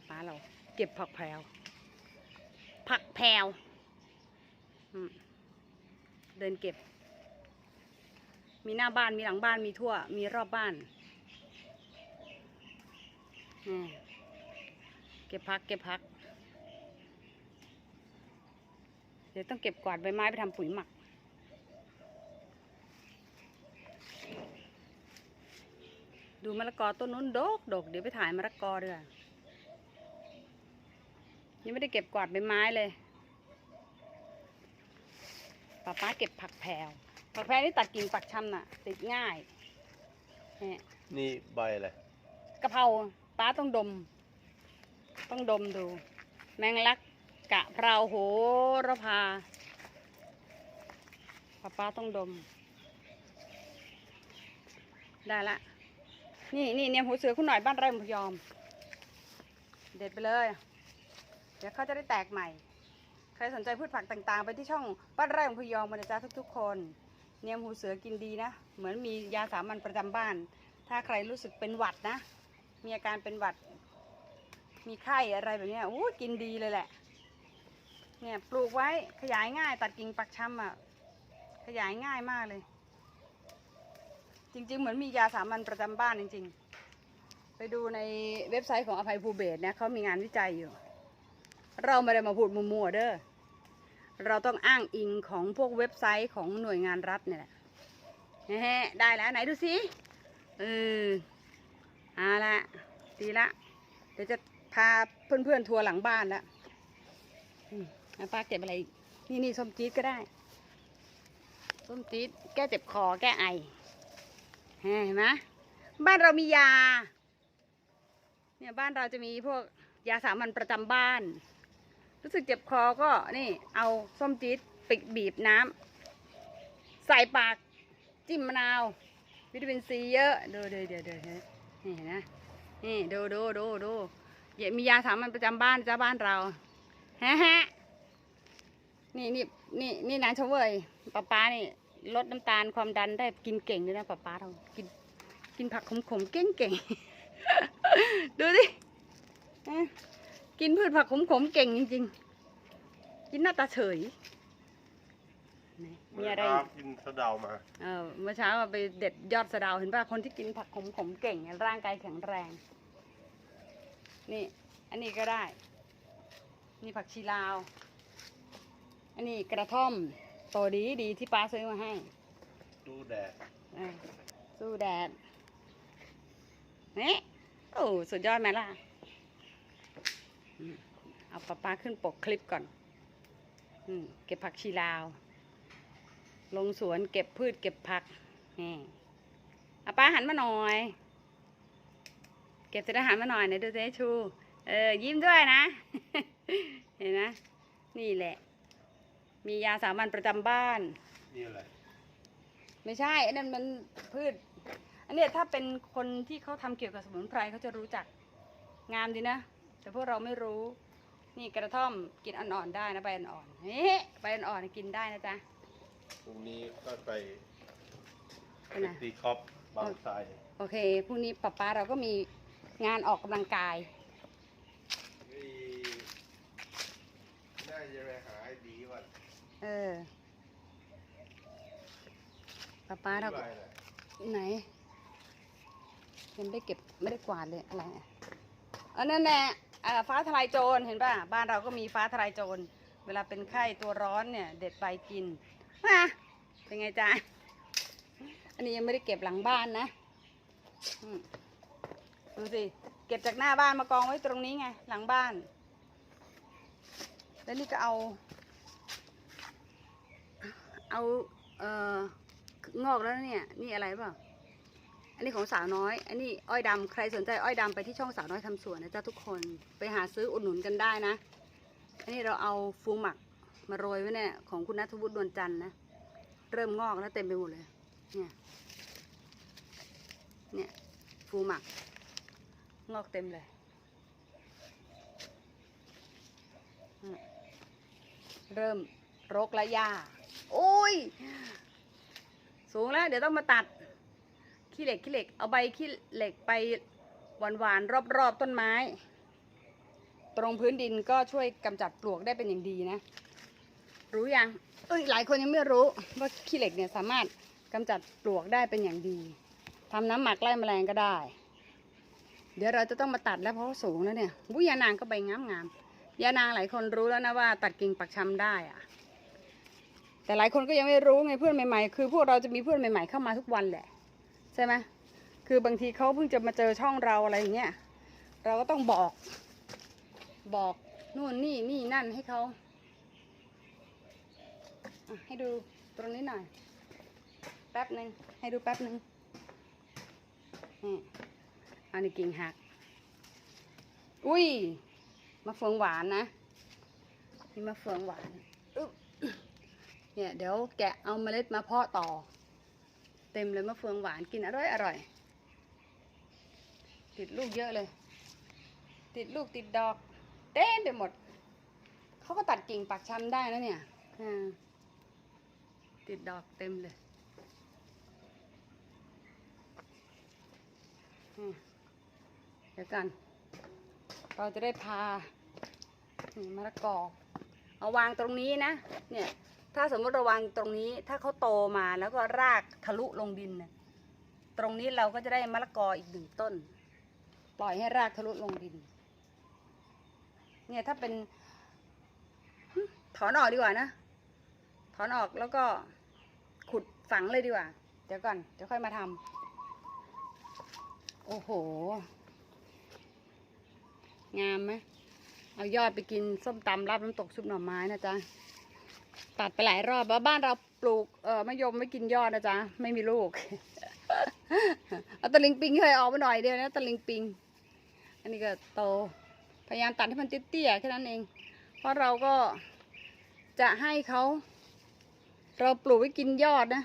าป้าเรา เก็บผักแพรวผักแพรวอืมเดินเก็บ มีหน้าบ้านมีหลังบ้านมีทั่ว มีรอบบ้านอืมเก็บพักเก็บพัก เดี๋ยวต้องเก็บกวาดใบไม้ไปทำปุ๋ยหมักดูมะละกอต้นนู้นดกดกเดี๋ยวไปถ่ายมะละกอด้ว ยยังไม่ได้เก็บกวาดใบไม้เลยป้าป้าเก็บผักแพรวผักแพรวนี่ตัดกิ่งปักชำน่ะ ติดง่ายเนี่ยนี่ใบอะไรกะเพราป้าต้องดม ต้องดมดู แมงลักกะเพราโหระพาป้าป้าต้องดม ได้ละ นี่นี่เนี่ยหัวเสือคุณหน่อยบ้านไร่พยอม เด็ดไปเลย เดี๋ยวเขาจะได้แตกใหม่ ใครสนใจพืชผักต่างๆ ไปที่ช่องบ้านไร่ของพยอมมาจ๊ะทุกๆ คน เนียมหูเสือกินดีนะ เหมือนมียาสามัญประจำบ้าน ถ้าใครรู้สึกเป็นหวัดนะ มีอาการเป็นหวัด มีไข้อะไรแบบนี้อู้กินดีเลยแหละ เนี่ยปลูกไว้ขยายง่ายตัดกิ่งปักชำอะ ขยายง่ายมากเลย จริง ๆ เหมือนมียาสามัญประจำบ้านจริง ๆ ไปดูในเว็บไซต์ของอภัยภูเบศนี่ยเขามีงานวิจัยอยู่ เราไม่ได้มาพูดมั่วๆเด้อเราต้องอ้างอิงของพวกเว็บไซต์ของหน่วยงานรัฐเนี่ยแหละแฮได้แล้วไหนดูสิเออเอาละดีละ เดี๋ยวจะพาเพื่อนๆทัวร์หลังบ้านแล้วอืมแล้วป้าเก็บอะไรอีกนี่นี่ส้มจี๊ดก็ได้ ส้มจี๊ดแก้เจ็บคอแก้ไอเห็นไหมบ้านเรามียา เนี่ยบ้านเราจะมีพวกยาสามัญประจำบ้าน รู้สึกเจ็บคอก็นี่ เอาส้มจี๊ดไปบีบน้ำใส่ปากจิ้มมะนาว วิตามินซีเยอะดูเดี๋ยวเดี๋ยวเดี๋ยวนี่นะนี่ดูดูดูดูอย่ามียาสามัญประจำบ้านจ้าบ้านเราฮะฮะนี่นี่นี่นี่นางชเวยป้าป้านี่ลดน้ำตาลความดันได้กินเก่งด้วยนะป้าป้าเรากินกินผักขมๆเก่งเก่งๆดูดิอ๊ะ กินพืชผักขมๆเก่งจริงๆ กินหน้าตาเฉยไหนมีอะไรอีก กินสะเดามาเออเมื่อเช้าไปเด็ดยอดสะเดาเห็นป่ะคนที่กินผักขมๆเก่งเนี่ยร่างกายแข็งแรง นี่ อันนี้ก็ได้ นี่ผักชีลาว อันนี้กระท่อมโตดีดีที่ป้าซื้อมาให้ดูแดดเออสู้แดดนี่โอ้สุดยอดไหมล่ะอืม เอาป้าป้าขึ้นปกคลิปก่อนอมเก็บผักชีลาว ลงสวนเก็บพืชเก็บผักนี่เอาป้าหันมาหน่อย เก็บเสร็จแล้วหันมาหน่อยไหนดูเจ๊ชู เออยิ้มด้วยนะ เห็นไหมนี่แหละ มียาสามัญประจำบ้าน นี่อะไร ไม่ใช่อันนั้นมันพืช อันเนี้ยถ้าเป็นคนที่เขาทำเกี่ยวกับสมุนไพรเขาจะรู้จักงามดีนะ แต่พวกเราไม่รู้ นี่กระท่อมกินอ่อนๆได้นะใบอ่อนๆนี่ใบอ่อนๆกินได้นะจ๊ะพรุ่งนี้ก็ไปไปไหนตีคอปบางไทรโอเคพรุ่งนี้ป๊าป๊าเราก็มีงานออกกำลังกายน่าจะไปหาให้ดีว่าเออป๊าป๊าเราก็ไหนยังไม่ได้เก็บไม่ได้กวาดเลยอะไรอะอันนั้นแหละอ่า ฟ้าทลายโจรเห็นป่ะบ้านเราก็มีฟ้าทลายโจรเวลาเป็นไข้ตัวร้อนเนี่ย เด็ดใบกินมาเป็นไงจ๊ะอันนี้ยังไม่ได้เก็บหลังบ้านนะดูสิเก็บจากหน้าบ้านมากองไว้ตรงนี้ไง หลังบ้าน แล้วนี่ก็เอา เอาเอ่องอกแล้วเนี่ย นี่อะไรเปล่า อันนี้ของสาวน้อย อันนี้อ้อยดำใครสนใจอ้อยดำไปที่ช่องสาวน้อยทำสวนนะจ๊ะทุกคน ไปหาซื้ออุดหนุนกันได้นะ อันนี้เราเอาฟูหมักมาโรยไว้เนี่ยของคุณนัทวุฒิดวงจันทร์นะ เริ่มงอกแล้วเต็มไปหมดเลย เนี่ย เนี่ยฟูหมัก งอกเต็มเลย เริ่มรกและหญ้าโอ้ย สูงแล้ว เดี๋ยวต้องมาตัด ขี้เหล็กขี้เหล็ก เอาใบขี้เหล็กไปหวานๆรอบๆต้นไม้ ตรงพื้นดินก็ช่วยกำจัดปลวกได้เป็นอย่างดีนะ รู้ยังเอ้ยหลายคนยังไม่รู้ว่าขี้เหล็กเนี่ยสามารถกำจัดปลวกได้เป็นอย่างดีทำน้ำหมักไล่แมลงก็ได้ เดี๋ยวเราจะต้องมาตัดแล้วเพราะสูงแล้วเนี่ยวุ้ยยานางก็ใบงามงามๆยานางหลายคนรู้แล้วนะว่า ตัดกิ่งปักชำได้อะแต่หลายคนก็ยังไม่รู้ไงเพื่อนใหม่ๆ คือพวกเราจะมีเพื่อนใหม่ๆเข้ามาทุกวันแหละ ใช่ไหมคือบางทีเขาเพิ่งจะมาเจอช่องเราอะไรอย่างเงี้ยเราก็ต้องบอก บอกนู่นนี่นี่นั่นให้เขาให้ดูตรงนี้หน่อย แป๊บหนึ่งให้ดูแป๊บหนึ่งนี่อันนี้กิ่งหัก อุ้ยมะเฟืองหวานนะนี่มะเฟืองหวานเนี่ยเดี๋ยวแกะเอาเมล็ดมาเพาะต่อ เต็มเลยมะเฟืองหวานกินอร่อยอร่อย ติดลูกเยอะเลย ติดลูกติดดอก เต็มไปหมด เขาก็ตัดกิ่งปักชำได้นะเนี่ยติดดอกเต็มเลยเดี๋ยวกัน เราจะได้พามะละกอเอาวางตรงนี้นะ เนี่ย ถ้าสมมติราวางตรงนี้ถ้าเขาโตมาแล้วก็รากทะลุลงดินตรงนี้เราก็จะได้มะละกออีกหนึ่งต้น ปล่อยให้รากทะลุลงดิน เนี่ยถ้าเป็นถอนออกดีกว่านะ ถอนออกแล้วก็ขุดฝังเลยดีกว่า เดี๋ยวก่อนเดี๋ยวค่อยมาทำโอ้โห งามไหมเอายอดไปกินส้มตำรับน้ำตกซุปหน่อไม้นะจ๊ะ ตัดไปหลายรอบแล้วบ้านเราปลูกเออมะยมไม่กินยอดนะจ๊ะไม่มีลูกเอาตะลิงปิงเคยออกมาหน่อยเดียวนะตะลิงปิง อันนี้ก็โตพยายามตัดให้มันเตี้ยๆแค่นั้นเอง เพราะเราก็จะให้เขาเราปลูกไว้กินยอดนะ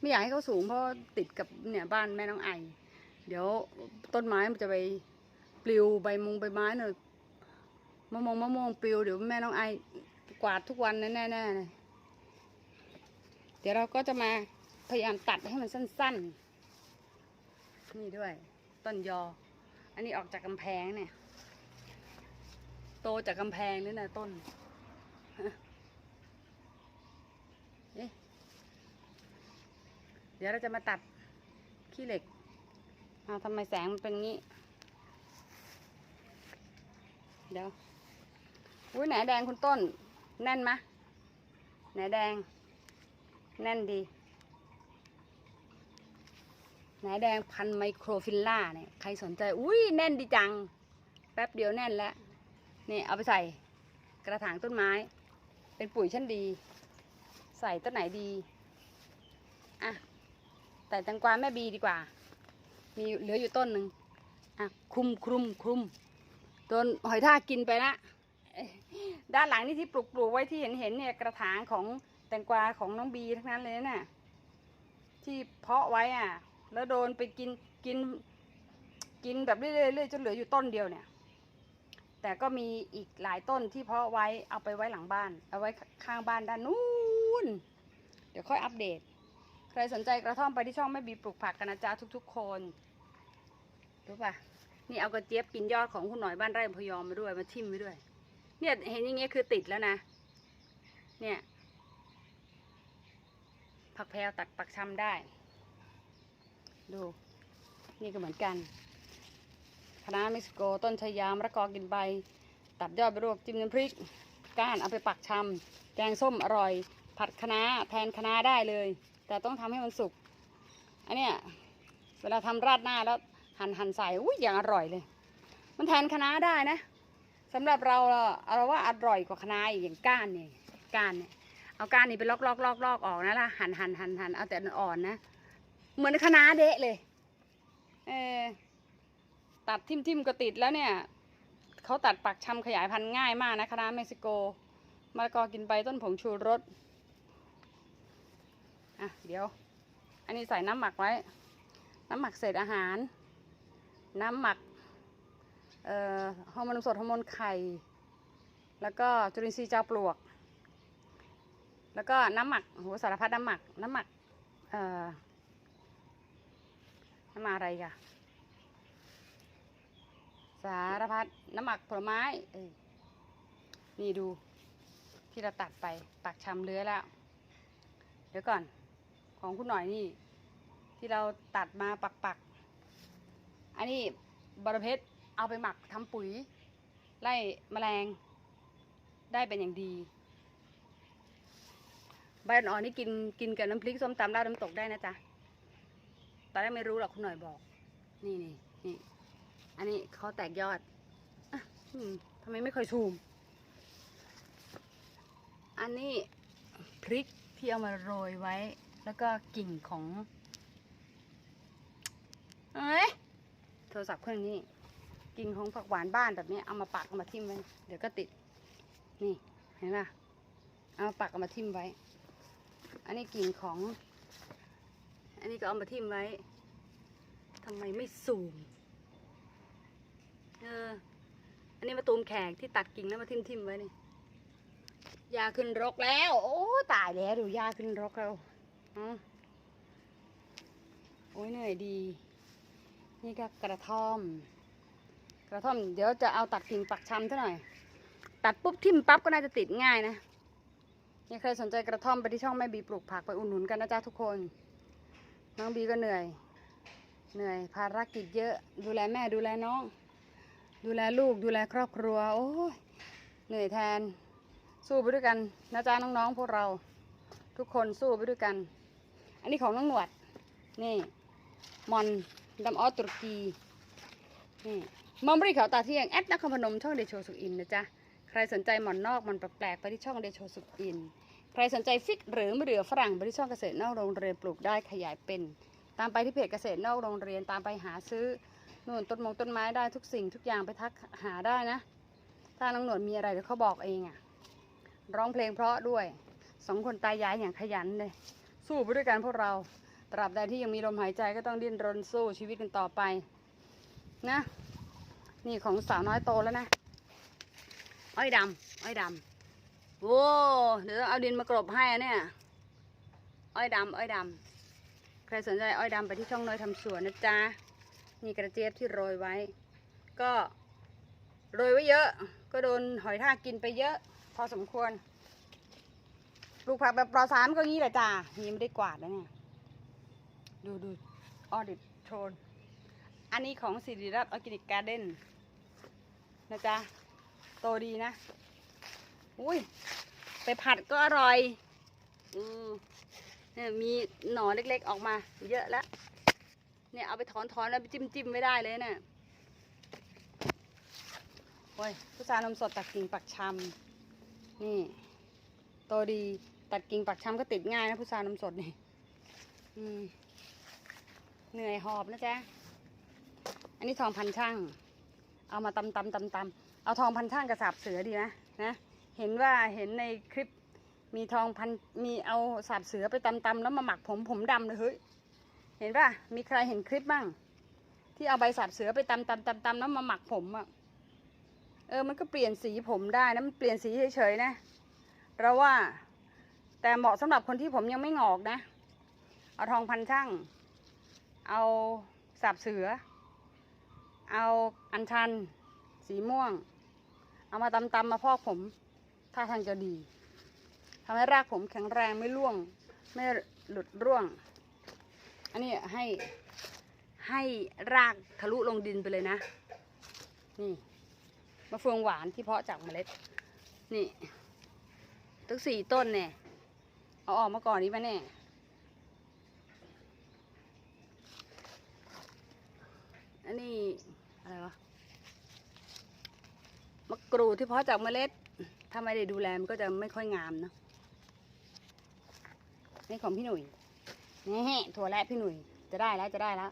ไม่อยากให้เขาสูงเพราะติดกับเนี่ยบ้านแม่น้องไอ เดี๋ยวต้นไม้มันจะไปปลิวใบมงใบไม้เนี่ยมะม่วงมะม่วงปลิวเดี๋ยวแม่น้องไอกวาดทุกวันแน่ๆเลย ดี๋ยวเราก็จะมาพยายามตัดให้มันสั้น ๆ นี่ด้วย ต้นยอ อันนี้ออกจากกำแพงเนี่ย โตจากกำแพงนี่นะต้นเดี๋ยวเราจะมาตัดขี้เหล็กอ้าทำไมแสงมันเป็นงี้ เดี๋ยว อุ้ยไหนแดงคุณต้น แน่นมะไหนแดง แน่นดีไหนแดงพันไมโครฟิลล่าเนี่ยใครสนใจ อุ้ยแน่นดีจัง แป๊บเดียวแน่นแล้วนี่เอาไปใส่กระถางต้นไม้ เป็นปุ๋ยชั้นดี ใส่ต้นไหนดีอะใส่แตงกวาแม่บีดีกว่า มีเหลืออยู่ต้นหนึ่งอะคลุมคลุมคลุมโดนหอยทากกินไปละด้านหลังนี่ที่ปลูกปลูกไว้ที่เห็นเห็นเนี่ยกระถางของ แตงกวาของน้องบีทั้งนั้นเลยน่ะ ที่เพาะไว้อะ แล้วโดนไปกินกิน กินแบบเรื่อยๆจนเหลืออยู่ต้นเดียวเนี่ย แต่ก็มีอีกหลายต้นที่เพาะไว้เอาไปไว้หลังบ้าน เอาไว้ข้างบ้านด้านนู้นเดี๋ยวค่อยอัปเดต ใครสนใจกระท่อมไปที่ช่องแม่บีปลูกผักกันนะจ๊ะทุก ๆ คนรู้ป่ะนี่เอากระเจี๊ยบกินยอดของคุณหน่อยบ้านไร่พยอมมาด้วยมาทิ่มไว้ด้วย เนี่ยเห็นอย่างเงี้ยคือติดแล้วนะ เนี่ย ผักแพรวตัดปักชำได้ ดูนี่ก็เหมือนกันคณะน้าเม็กซิโกต้นชายามมะละกอกินใบ ตัดยอดไปรวกจิ้มน้ำพริก ก้านเอาไปปักชำแกงส้มอร่อย ผัดคะน้าแทนคะน้าได้เลย แต่ต้องทำให้มันสุกอันเนี้ยเวลาทำราดหน้าแล้วหั่นหั่นใส่อุ้ยอย่างอร่อยเลย มันแทนคะน้าได้นะสำหรับเราเราว่าอร่อยกว่าคะน้าอีกอย่างก้านเนี่ยก้านเนี่ย เอาก้านนี่ไปลอกลอกลอกลอกออกนะล่ะหั่นหั่นหั่นหั่นเอาแต่อ่อนๆนะ เหมือนคณะเดะเลย เออตัดทิมทิมๆก็ติดแล้วเนี่ยเขาตัดปักชำขยายพันธุ์ง่ายมากนะคณะเม็กซิโกมะละกอกินใบต้นผงชูรสอะเดี๋ยว อันนี้ใส่น้ำหมักไว้ น้ำหมักเศษอาหาร น้ำหมักเอ่อฮอร์โมนนมสดฮอร์โมนไข่ แล้วก็จุลินทรีย์เจ้าปลวก แล้วก็น้ำหมักโหสารพัดน้ำหมัก น้ำหมัก เอ่อ น้ำหมักอะไรกันสารพัดน้ำหมักผลไม้นี่ดูที่เราตัดไปปักชำเลื้อยแล้ว เดี๋ยวก่อน ของคุณหน่อยนี่ ที่เราตัดมาปักปักอันนี้บรเพชรเอาไปหมักทำปุ๋ย ไล่แมลง ได้เป็นอย่างดี ใบอ่อนๆนี่กินกินกับน้ำพริกส้มตำราดน้ำตกได้นะจ๊ะตอนแรกไม่รู้หรอกคุณหน่อยบอก นี่นี่นี่อันนี้เขาแตกยอดอะอืมทำไมไม่ค่อยซูม อันนี้พริกที่เอามาโรยไว้ แล้วก็กิ่งของเอ้ยโทรศัพท์เครื่องนี้กิ่งของผักหวานบ้านแบบนี้เอามาปักเอามาทิ่มไว้ เดี๋ยวก็ติด นี่เห็นป่ะเอามาปักเอามาทิ่มไว้ อันนี้กิ่งของ อันนี้ก็เอามาทิ่มไว้ทำไมไม่ซูมเออ อันนี้มาตูมแขกที่ตัดกิ่งแล้วมาทิ่มทิมไว้นี่ยาขึ้นรกแล้ว โอ้ตายแล้วดูยาขึ้นรกแล้วอ๋อโอ้ยเหนื่อยดี นี่ก็กระท่อม กระท่อม เดี๋ยวจะเอาตัดกิ่งปักชำซะหน่อย ตัดปุ๊บทิ่มปั๊บก็น่าจะติดง่ายนะ นี่ใครสนใจกระท่อมไปที่ช่องแม่บีปลูกผักไปอุดหนุนกันนะจ๊ะทุกคน น้องบีก็เหนื่อย เหนื่อยภารกิจเยอะ ดูแลแม่ดูแลน้อง ดูแลลูกดูแลครอบครัว โอ้ยเหนื่อยแทน สู้ไปด้วยกันนะจ๊ะน้องๆพวกเรา ทุกคนสู้ไปด้วยกัน อันนี้ของน้องหนวด นี่มอนดำออสตุรกีนี่มอมบริเขาตาเที่ยงแอดนครพนมช่องเดโชสุขอินนะจ๊ะ รสนใจหมอนนอกมันแปลกๆไปที่ช่องเดโชสุขอิน ใครสนใจฟิกหรือมะเดื่อฝรั่งไปที่ช่องเกษตรนอกโรงเรียนปลูกได้ขยายเป็น ตามไปที่เพจเกษตรนอกโรงเรียนตามไปหาซื้อนู่นต้นมงต้นไม้ได้ทุกสิ่งทุกอย่างไปทักหาได้นะ ถ้าน้องหนวดมีอะไรเดี๋ยวเขาบอกเองอะร้องเพลงเพราะด้วยสองคนตายายอย่างขยันเลย สู้ไปด้วยกันพวกเรา ตราบใดที่ยังมีลมหายใจก็ต้องดิ้นรนสู้ชีวิตกันต่อไป นะ นี่ของสาวน้อยโตแล้วนะ อ้อยดำอ้อยดำโว้เดี๋ยวเอาดินมากรบให้เนี่ยอ้อยดำอ้อยดำใครสนใจอ้อยดำไปที่ช่องน้อยทำสวนนะจ๊ะนี่กระเจี๊ยบที่โรยไว้ ก็โรยไว้เยอะ ก็โดนหอยทากกินไปเยอะ พอสมควรปลูกผักแบบปลอดสารก็งี้แหละจ้านี่ไม่ได้กวาดแล้วเนี่ยดูดูออดิตโชนอันนี้ของสิริรัตน์ออร์แกนิกการ์เด้นนะจ๊ะ ตดีนะ อุ้ย ไปผัดก็อร่อยอือเนี่ยมีหน่อเล็กๆออกมา เยอะแล้ว เนี่ยเอาไปถอนถอนแล้วไปจิ้มจิ้มไม่ได้เลยเนี่ยโอ้ยพุทรานมสดตัดกิ่งปักชำนี่โตดีตัดกิ่งปักชำก็ติดง่ายนะพุทรานมสดนี่เหนื่อยหอบนะจ๊ะ อันนี้ทองพันช่าง เอามาตำตำตำตำ เอาทองพันช่างกระสาบเสือดีนะนะ เห็นว่าเห็นในคลิปมีทองพันมีเอาสาบเสือไปตำตำแล้วมาหมักผมผมดำเลยเฮ้ยเห็นป่ะมีใครเห็นคลิปบ้าง ที่เอาใบสาบเสือไปตำตำตำตำแล้วมาหมักผมอะ่ะเออมันก็เปลี่ยนสีผมได้นะมันเปลี่ยนสีเฉยๆนะเราว่า แต่เหมาะสำหรับคนที่ผมยังไม่งอกนะ เอาทองพันช่างเอาสาบเสือ เอาอัญชัน สีม่วง เอามาตำตำมาพอกผมท่าทางจะดีทำให้รากผมแข็งแรงไม่ร่วง ไม่หลุดร่วง อันนี้ให้ให้รากทะลุลงดินไปเลยนะ นี่มะเฟืองหวานที่เพาะจากเมล็ด นี่ตั้งสี่ต้นเนี่ยเอาออกมาก่อนนี้ปะเนี่ยอันนี้อะไรวะ มะกรูดที่เพาะจากเมล็ด ถ้าไม่ได้ดูแลมันก็จะไม่ค่อยงามเนอะนี่ของพี่หนุ่ยนี่ถั่วและพี่หนุ่ยจะได้แล้วจะได้แล้ว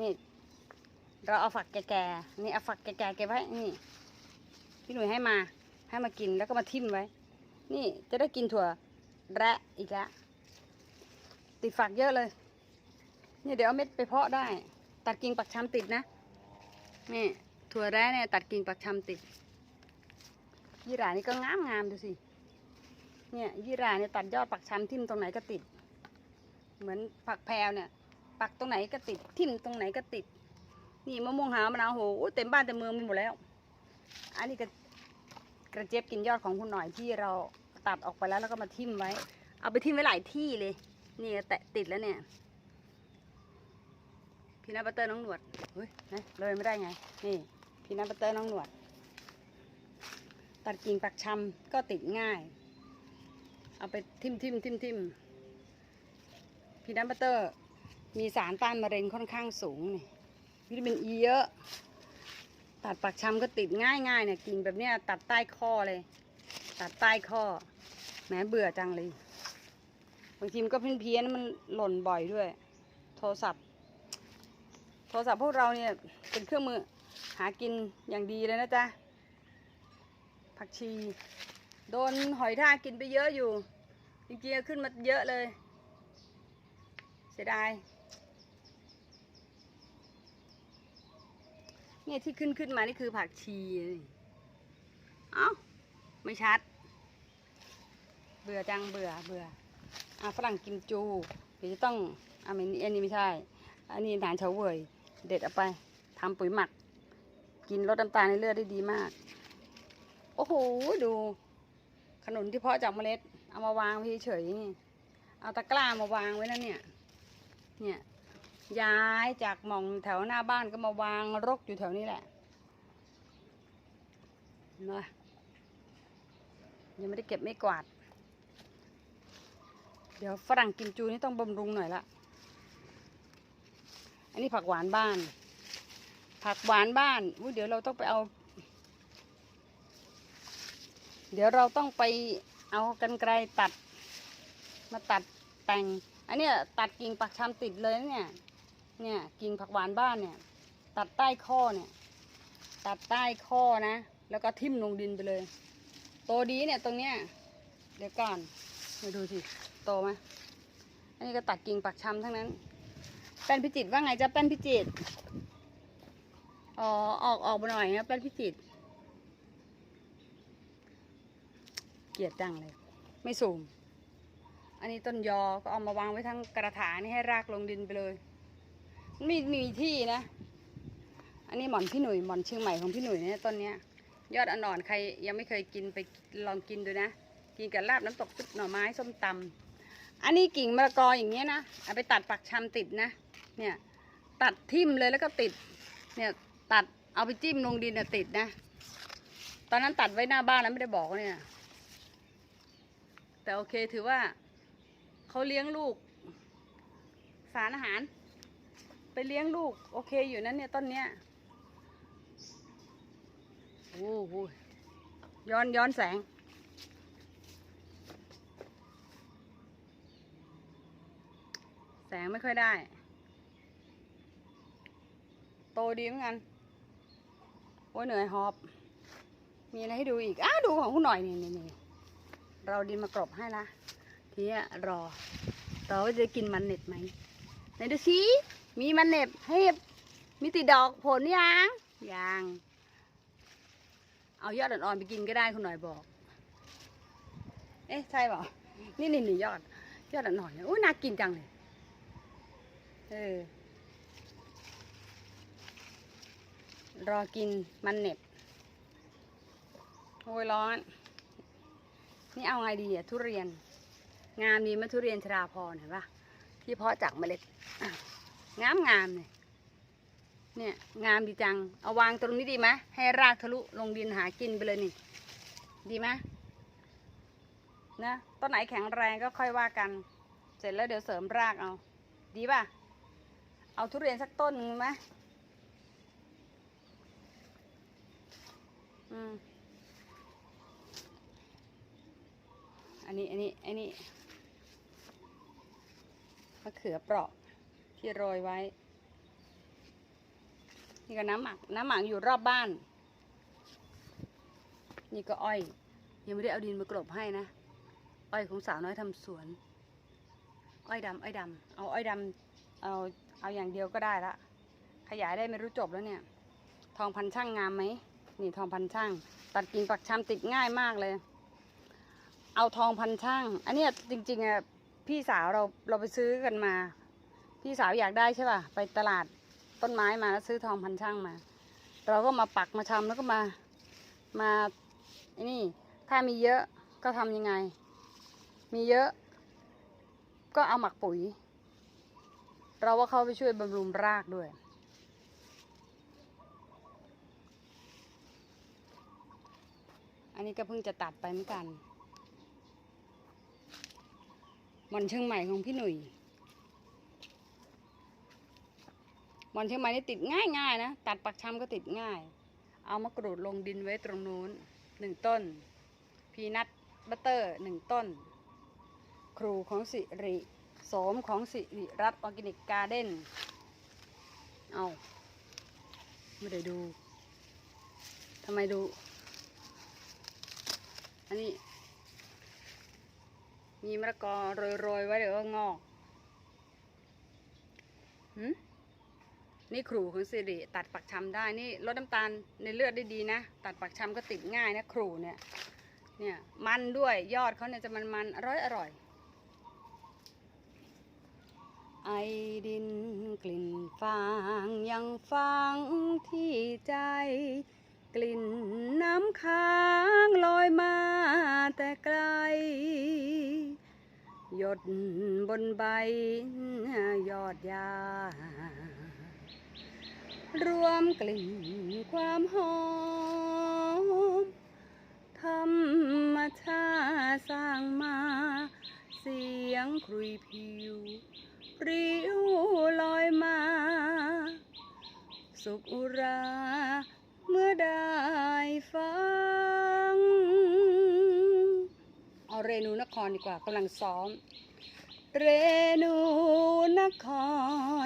นี่ เราเอาฝักแก่ๆนี่เอาฝักแก่ๆเก็บไว้นี่ พี่หนุ่ยให้มา ให้มากินแล้วก็มาทิ่มไว้ นี่จะได้กินถั่วแระอีกแล้วติดฝักเยอะเลยนี่เดี๋ยวเอาเม็ดไปเพาะได้ ตัดกิ่งปักชำติดนะ นี่ ถั่วแระเนี่ยตัดกิ่งปักชำติด ยี่หร่านี่ก็งามงามดูสิ เนี่ยยี่หร่าเนี่ยตัดยอดปักชำทิ่มตรงไหนก็ติด เหมือนผักแพรวเนี่ย ปักตรงไหนก็ติด ทิ่มตรงไหนก็ติด นี่มะม่วงหาวมะนาวโหเต็มบ้านเต็มเมืองไปหมดแล้ว อันนี้ก็กระเจี๊ยบกินยอดของคุณหน่อยที่เราตัดออกไปแล้วแล้วก็มาทิ่มไว้ เอาไปทิ่มไว้หลายที่เลย นี่แตะติดแล้วเนี่ยพีนัทบัตเตอร์น้องหนวดเฮ้ยนะเลยไม่ได้ไง นี่ พีนัทบัตเตอร์น้องหนวด ตัดกิ่งปักชำก็ติดง่าย เอาไปทิมทิมทิมทิมพีนัทบัตเตอร์ มีสารต้านมะเร็งค่อนข้างสูงนี่วิตามินอีเยอะ ตัดปักชำก็ติดง่ายง่ายเนี่ยกิ่งแบบเนี้ยตัดใต้ข้อเลย ตัดใต้ข้อแหมเบื่อจังเลยบางทีมันก็เพี้ยนเพี้ยนมันหล่นบ่อยด้วย โทรศัพท์ โทรศัพท์พวกเราเนี่ยเป็นเครื่องมือ หากินอย่างดีเลยนะจ๊ะ ผักชี โดนหอยทากกินไปเยอะอยู่ จริงๆก็ขึ้นมาเยอะเลย เสียดาย เนี่ยที่ขึ้นขึ้นมานี่คือผักชี เอ้า ไม่ชัด เบื่อจังเบื่อเบื่ออะฝรั่งกิมจูเดี๋ยวจะต้องอะไม่อันนี้ไม่ใช่ อันนี้หนานเฉาเวย เด็ดเอาไปทำปุ๋ยหมัก กินลดน้ำตาลในเลือดได้ดีมาก โอ้โห ดู ขนุนที่เพาะจากเมล็ด เอามาวางไว้เฉยๆนี่ เอาตะกร้ามาวางไว้แล้วเนี่ย เนี่ย ย้ายจากหมองแถวหน้าบ้านก็มาวางรกอยู่แถวนี้แหละนะยังไม่ได้เก็บไม่กวาด เดี๋ยวฝรั่งกิมจูนี่ต้องบำรุงหน่อยละ อันนี้ผักหวานบ้าน ผักหวานบ้านอุ๊ยเดี๋ยวเราต้องไปเอา เดี๋ยวเราต้องไปเอากันไกรตัด มาตัดแต่ง อันเนี้ยตัดกิ่งปักชำติดเลยนะเนี่ย เนี่ยกิ่งผักหวานบ้านเนี่ย ตัดใต้ข้อเนี่ย ตัดใต้ข้อนะ แล้วก็ทิ่มลงดินไปเลย โตดีเนี่ยตรงเนี้ย เดี๋ยวก่อนมาดูสิโตไหมอันนี้ก็ตัดกิ่งปักชำทั้งนั้น แป้นพิจิตว่าไงจ๊ะแป้นพิจิต อ๋อ ออกออกมาหน่อยนะแป้นพิจิตรเกลียดจังเลย ไม่สูง อันนี้ต้นยอ ก็เอามาวางไว้ทั้งกระถางนี่ให้รากลงดินไปเลย มีมีที่นะ อันนี้หมอนพี่หนุ่ยหมอนเชียงใหม่ของพี่หนุ่ยเนี่ยต้นเนี้ย ยอดอ่อนใครยังไม่เคยกินไปลองกินดูนะ กินกับลาบน้ำตกซุปหน่อไม้ส้มตำอันนี้กิ่งมะละกออย่างเงี้ยนะ เอาไปตัดปักชำติดนะ เนี่ย ตัดทิ่มเลยแล้วก็ติด เนี่ย ตัดเอาไปจิ้มลงดินน่ะติดนะ ตอนนั้นตัดไว้หน้าบ้านแล้วไม่ได้บอกเนี่ย แต่โอเคถือว่าเขาเลี้ยงลูก สารอาหาร ไปเลี้ยงลูก โอเคอยู่นั้นเนี่ยต้นเนี้ยโอ้โหย้อนย้อนแสง แสงไม่ค่อยได้ โตดีเหมือนกัน โอ้ยเหนื่อยหอบ มีอะไรให้ดูอีก อ้าวดูของคุณหน่อยนี่นี่นี่เราดินมากรบให้ละทีนี้รอรอว่าจะกินมันเน็ตไหมไหนดูสิมีมันเน็บให้มีติดดอกผลยังยังเอายอดอ่อนๆไปกินก็ได้คุณหน่อยบอก เอ๊ะใช่เปล่านี่นี่นี่ยอด ยอดอ่อนๆเนี่ยโอ้ยน่ากินจังเลย เออ รอกินมันเหน็บโอ้ยร้อน นี่เอาไงดีอะทุเรียน งามดีไหมทุเรียนชราพรเห็นปะที่เพาะจากเมล็ดงามงามเลยเนี่ยงามดีจัง เอาวางตรงนี้ดีไหมให้รากทะลุลงดินหากินไปเลยนี่ ดีไหมนะต้นไหนแข็งแรงก็ค่อยว่ากัน เสร็จแล้วเดี๋ยวเสริมรากเอา ดีป่ะ เอาทุเรียนสักต้นไหม อันนี้ อันนี้ อันนี้มะเขือเปราะที่โรยไว้ นี่ก็น้ำหมัก น้ำหมักอยู่รอบบ้าน นี่ก็อ้อย ยังไม่ได้เอาดินมากรบให้นะ อ้อยของสาวน้อยทำสวน อ้อยดำอ้อยดำเอาอ้อยดำเอา เอาอย่างเดียวก็ได้ละ ขยายได้ไม่รู้จบแล้วเนี่ย ทองพันช่างงามไหม นี่ทองพันช่าง ตัดกิ่งปักชำติดง่ายมากเลย เอาทองพันช่าง อันนี้จริงๆอะพี่สาวเราเราไปซื้อกันมา พี่สาวอยากได้ใช่ป่ะไปตลาดต้นไม้มาแล้วซื้อทองพันช่างมา เราก็มาปักมาชำแล้วก็มามาไอ้นี่ถ้ามีเยอะก็ทำยังไง มีเยอะ ก็เอาหมักปุ๋ย เราว่าเขาไปช่วยบำรุงรากด้วย อันนี้ก็เพิ่งจะตัดไปเหมือนกันหมอนเชียงใหม่ของพี่หนุ่ยหมอนเชียงใหม่นี่ติดง่ายๆนะ ตัดปักชำก็ติดง่าย เอามะกรูดลงดินไว้ตรงนู้นหนึ่งต้น พีนัทบัตเตอร์หนึ่งต้น ครูของสิริโสมของสิริรัตน์ออร์แกนิกการ์เด้นเอาไม่ได้ดูทำไมดู อันนี้ มีมะละกอโรยๆไว้เดี๋ยวงอกหืมนี่ครูของสิริตัดปักชำได้นี่ลดน้ำตาลในเลือดได้ดีนะ ตัดปักชำก็ติดง่ายนะครูเนี่ยเนี่ยมันด้วยยอดเขาเนี่ยจะมันมันๆอร่อยอร่อย ไอดินกลิ่นฟางยังฟังที่ใจ กลิ่นน้ำค้างลอยมาแต่ไกล หยดบนใบยอดยารวมกลิ่นความหอมธรรมชาติสร้างมา เสียงครุยผิวปริ้วลอยมา สุขอุรา เมื่อได้ฟัง เอาเรนูนครดีกว่ากำลังซ้อม เรนูนค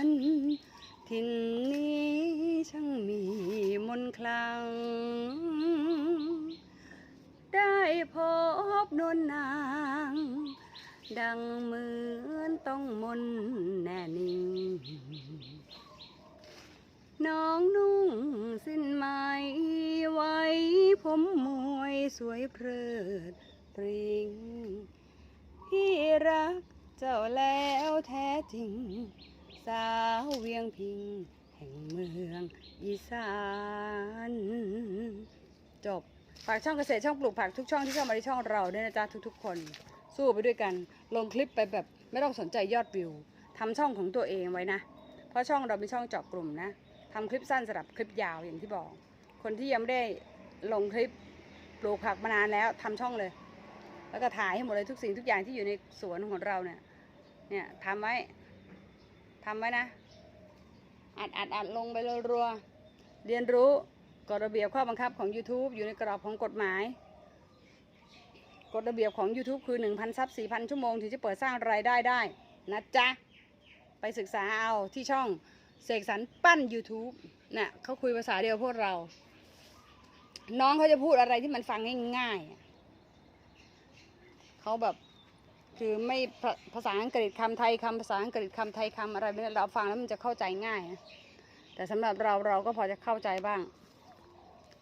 ร ทินนี้ช่างมีมนคลัง ได้พบนวลนาง ดังเหมือนต้องมนแน่นิ่ง น้องนุ่งสิ้นไหมไว้ผมมวยสวยเพลิดปริงพี่รักเจ้าแล้วแท้จริง สาวเวียงพิง แห่งเมืองอีสาน จบฝากช่องเกษตรช่องปลูกผักทุกช่องที่เข้ามาในช่องเราด้วยนะจ๊ะทุกๆ คน สู้ไปด้วยกัน ลงคลิปไปแบบไม่ต้องสนใจยอดวิวทำช่องของตัวเองไว้นะ เพราะช่องเราเป็นช่องเจาะกลุ่มนะ ทำคลิปสั้นสำหรับคลิปยาวอย่างที่บอก คนที่ยังไม่ได้ลงคลิปปลูกผักมานานแล้วทำช่องเลย แล้วก็ถ่ายให้หมดเลยทุกสิ่งทุกอย่างที่อยู่ในสวนของเราเนี่ย เนี่ยทำไว้ทำไว้นะ อัดอัดอัดลงไปรัวๆเรียนรู้กฎระเบียบข้อบังคับของ YouTube อยู่ในกรอบของกฎหมายกฎระเบียบของ YouTube คือ 1,000ซับ4,000 ชั่วโมง ถึงจะเปิดสร้างรายได้ได้นะจ๊ะ ไปศึกษาเอาที่ช่อง เสกสรรปั้น YouTube น่ะเขาคุยภาษาเดียวพวกเรา น้องเขาจะพูดอะไรที่มันฟังง่ายๆเขาแบบคือไม่ภาษาอังกฤษคำไทยคำภาษาอังกฤษคำไทยคำอะไรไม่ได้เราฟังแล้วมันจะเข้าใจง่ายนะแต่สำหรับเราเราก็พอจะเข้าใจบ้าง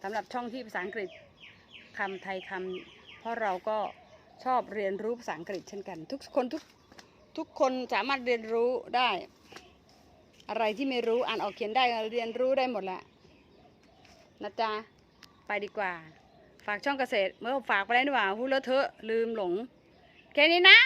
สำหรับช่องที่ภาษาอังกฤษคำไทยคำเพราะเราก็ชอบเรียนรู้ภาษาอังกฤษเช่นกัน ทุกคนทุกทุกคนสามารถเรียนรู้ได้ อะไรที่ไม่รู้อ่านออกเขียนได้เรียนรู้ได้หมดแหละนะจ๊ะไปดีกว่า ฝากช่องเกษตร เมื่อฝากไปแล้วนี่หว่าพูดแล้วเธอะลืมหลง แค่นี้นะ